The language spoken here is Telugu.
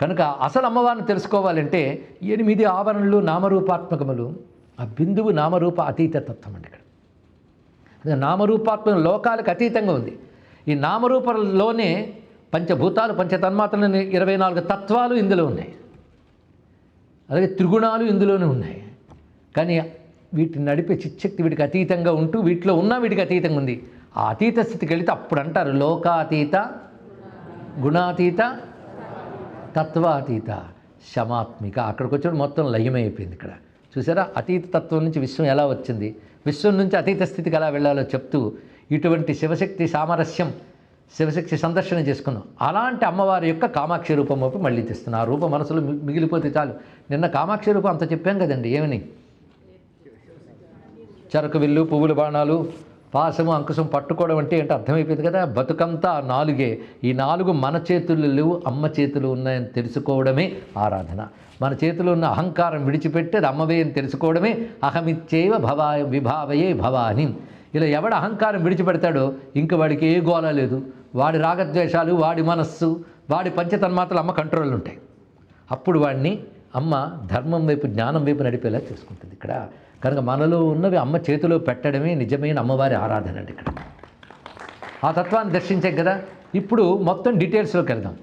కనుక అసలు అమ్మవారిని తెలుసుకోవాలంటే ఎనిమిది ఆవరణలు నామరూపాత్మకములు. ఆ బిందువు నామరూప అతీత తత్వం అండి ఇక్కడ. నామరూపాత్మక లోకాలకు అతీతంగా ఉంది. ఈ నామరూపంలోనే పంచభూతాలు పంచతన్మాత్రలు ఇరవై నాలుగు తత్వాలు ఇందులో ఉన్నాయి. అలాగే త్రిగుణాలు ఇందులోనే ఉన్నాయి. కానీ వీటిని నడిపే చిచ్చక్తి వీటికి అతీతంగా ఉంటూ వీటిలో ఉన్న వీటికి అతీతంగా ఉంది. ఆ అతీత స్థితికి వెళితే అప్పుడు అంటారు లోకాతీత గుణాతీత తత్వాతీత శమాత్మిక అక్కడికి వచ్చాడు మొత్తం లయమైపోయింది ఇక్కడ. చూసారా? అతీత తత్వం నుంచి విశ్వం ఎలా వచ్చింది? విశ్వం నుంచి అతీత స్థితికి ఎలా వెళ్ళాలో చెప్తూ ఇటువంటి శివశక్తి సామరస్యం శివశక్తి సందర్శన చేసుకున్నాం. అలాంటి అమ్మవారి యొక్క కామాక్షి రూపం వైపు మళ్ళీ తెస్తున్నాం. ఆ రూపం మనసులో మిగిలిపోతే చాలు. నిన్న కామాక్షి రూపం అంత చెప్పాం కదండి ఏమని? చెరకు విల్లు పువ్వుల బాణాలు పాసము అంకుశం పట్టుకోవడం అంటే ఏంటో అర్థమైపోయింది కదా? బతుకంతా ఆ నాలుగే. ఈ నాలుగు మన చేతులు లేవు అమ్మ చేతులు ఉన్నాయని తెలుసుకోవడమే ఆరాధన. మన చేతిలో ఉన్న అహంకారం విడిచిపెట్టి అది అమ్మవే అని తెలుసుకోవడమే అహమిచ్చేవ భవాయ విభావయే భవాని. ఇలా ఎవడ అహంకారం విడిచిపెడతాడో ఇంక వాడికి ఏ గోళ లేదు. వాడి రాగద్వేషాలు వాడి మనస్సు వాడి పంచతన్మాత్రలు అమ్మ కంట్రోల్ ఉంటాయి. అప్పుడు వాడిని అమ్మ ధర్మం వైపు జ్ఞానం వైపు నడిపేలా చేసుకుంటుంది. ఇక్కడ కనుక మనలో ఉన్నవి అమ్మ చేతిలో పెట్టడమే నిజమైన అమ్మవారి ఆరాధన అండి ఇక్కడ. ఆ తత్వాన్ని దర్శించాం కదా? ఇప్పుడు మొత్తం డీటెయిల్స్లోకి వెళ్దాం.